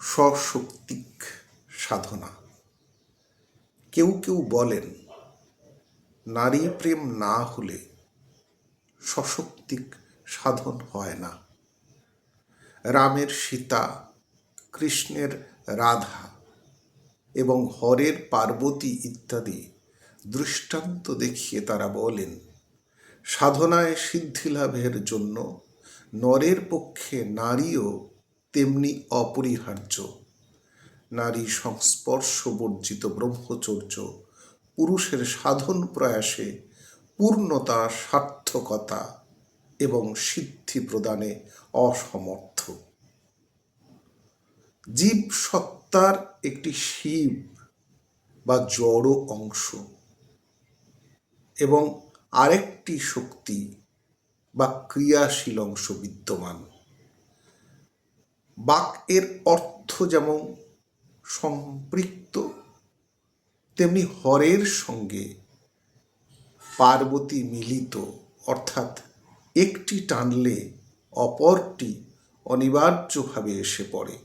সশক্তিক সাধনা। কেউ কেউ বলেন, নারী প্রেম না হলে সশক্তিক সাধন হয় না। রামের সীতা, কৃষ্ণের রাধা এবং হরের পার্বতী ইত্যাদি দৃষ্টান্ত দেখিয়ে তারা বলেন, সাধনায় সিদ্ধি লাভের জন্য নরের পক্ষে নারীও তেমনি অপরিহার্য। নারী সংস্পর্শ বর্জিত ব্রহ্মচর্য, পুরুষের সাধন প্রয়াসে পূর্ণতা, সার্থকতা এবং সিদ্ধি প্রদানে অসমর্থ। জীব সত্তার একটি শিব বা জড় অংশ এবং আরেকটি শক্তি বা ক্রিয়াশীল অংশ বিদ্যমান। বাক এর অর্থ যেমন সম্পৃক্ত, তেমনি হরের সঙ্গে পার্বতী মিলিত, অর্থাৎ একটি টানলে অপরটি অনিবার্যভাবে এসে পড়ে।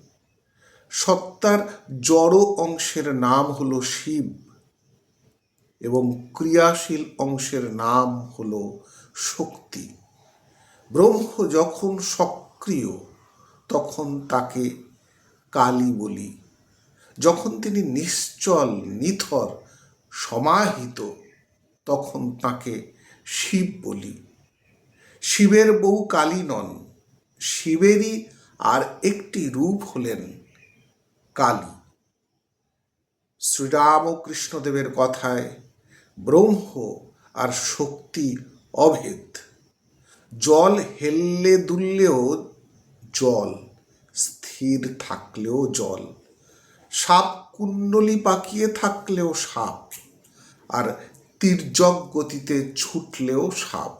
সত্তার জড় অংশের নাম হল শিব এবং ক্রিয়াশীল অংশের নাম হল শক্তি। ব্রহ্ম যখন সক্রিয় তখন তাকে কালী বলি। যখন তিনি নিশ্চল, নিথর, সমাহিত, তখন তাকে শিব বলি। শিবের বউ কালী নন, শিবেরই আর একটি রূপ হলেন কালী। শ্রীরাম কৃষ্ণদেবের কথায় ব্রহ্ম আর শক্তি অভেদ। জল হেললে দুললেও জল, স্থির থাকলেও জল। সাপ কুণ্ডলি পাকিয়ে থাকলেও সাপ, আর তির্যক গতিতে ছুটলেও সাপ।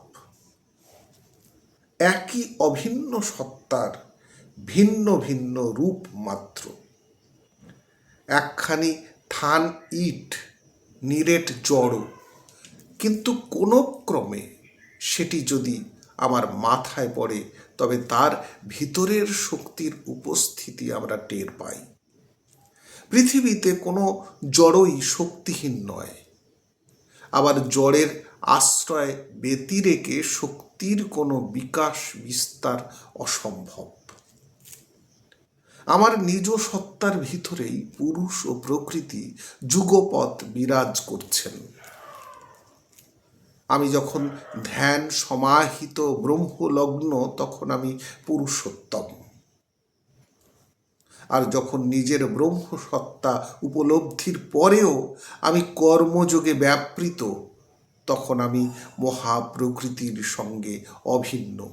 একই অভিন্ন সত্তার ভিন্ন ভিন্ন রূপ মাত্র। একখানি থান ইট, নিরেট জড়, কিন্তু কোনো ক্রমে সেটি যদি আমার মাথায় পড়ে, তবে তার ভিতরের শক্তির উপস্থিতি আমরা টের পাই। পৃথিবীতে কোনো জড়ই শক্তিহীন নয়। আবার জড়ের আশ্রয় ব্যতিরেকে শক্তির কোনো বিকাশ বিস্তার অসম্ভব। আমার নিজ সত্তার ভিতরেই পুরুষ ও প্রকৃতি যুগপৎ বিরাজ করছেন। আমি যখন ধ্যান সমাহিত ব্রহ্মলগ্ন, তখন আমি পুরুষোত্তম। আর যখন নিজের ব্রহ্ম সত্তা উপলব্ধির পরেও আমি কর্মযোগে ব্যাপৃত, তখন আমি মহাপ্রকৃতির সঙ্গে অভিন্ন।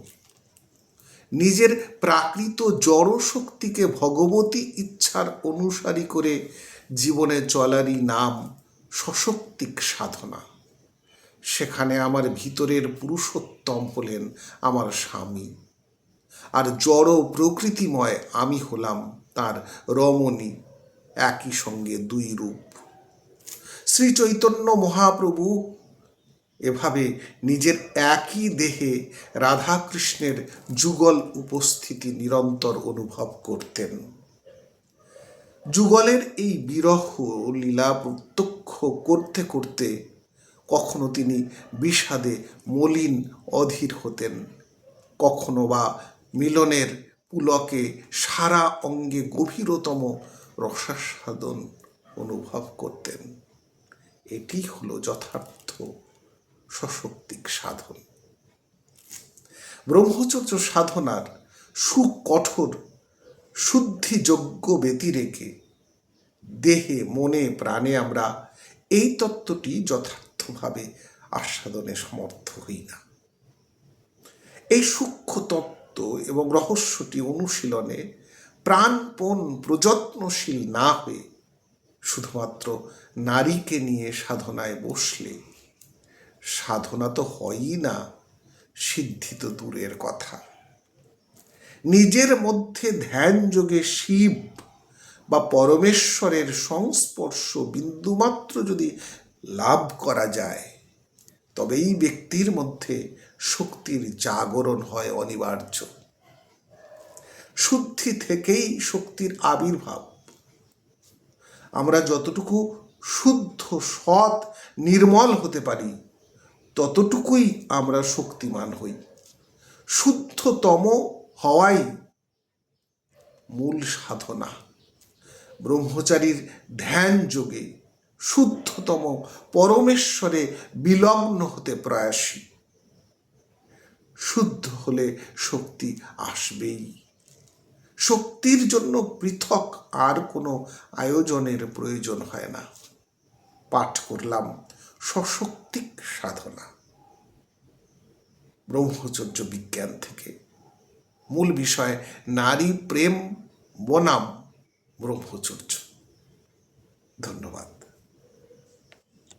নিজের প্রাকৃত জড় শক্তিকে ভগবতী ইচ্ছার অনুসারী করে জীবনে চলারই নাম সশক্তিক সাধনা। সেখানে আমার ভিতরের পুরুষোত্তম হলেন আমার স্বামী। আর জড় প্রকৃতিময় আমি হলাম তার রমণী, একই সঙ্গে দুই রূপ। শ্রী চৈতন্য মহাপ্রভু এভাবে নিজের একই দেহে রাধাকৃষ্ণের যুগল উপস্থিতি নিরন্তর অনুভব করতেন। যুগলের এই বিরহ লীলা প্রত্যক্ষ করতে করতে কখনো তিনি বিষাদে মলিন অধীর হতেন। কখনো বা মিলনের পুলকে সারা অঙ্গে গভীরতম রসাস্বাদন অনুভব করতেন। এটি হলো যথার্থ সশক্তিক সাধন। ব্রহ্মচর্য সাধনার সুকঠোর, শুদ্ধিযোগ্য ব্যতিরেকে দেহে, মনে, প্রাণে আমরা এই তত্ত্বটি যথার্থভাবে আস্বাদনে সমর্থ হই না। এই সূক্ষ্ম তত্ত্ব এবং রহস্যটি অনুশীলনে প্রাণপণ প্রযত্নশীল না হয়ে শুধুমাত্র নারীকে নিয়ে সাধনায় বসলে সাধনা তো হয়ই না, সিদ্ধি তো দূরের কথা। নিজের মধ্যে ধ্যান যোগে শিব বা পরমেশ্বরের সংস্পর্শ বিন্দুমাত্র যদি লাভ করা যায়, তবেই ব্যক্তির মধ্যে শক্তির জাগরণ হয় অনিবার্য। শুদ্ধি থেকেই শক্তির আবির্ভাব। আমরা যতটুকু শুদ্ধ সৎ নির্মল হতে পারি, ততটুকুই আমরা শক্তিমান হই। শুদ্ধতম হওয়াই মূল সাধনা। ব্রহ্মচারীর ধ্যান যোগে শুদ্ধতম, পরমেশ্বরে বিলগ্ন হতে প্রয়াসী। শুদ্ধ হলে শক্তি আসবেই। শক্তির জন্য পৃথক আর কোনো আয়োজনের প্রয়োজন হয় না। পাঠ করলাম সশক্তিক সাধনা। ব্রহ্মচর্য বিজ্ঞান থেকে। মূল বিষয় নারী প্রেম, বনাম, ব্রহ্মচর্য। ধন্যবাদ।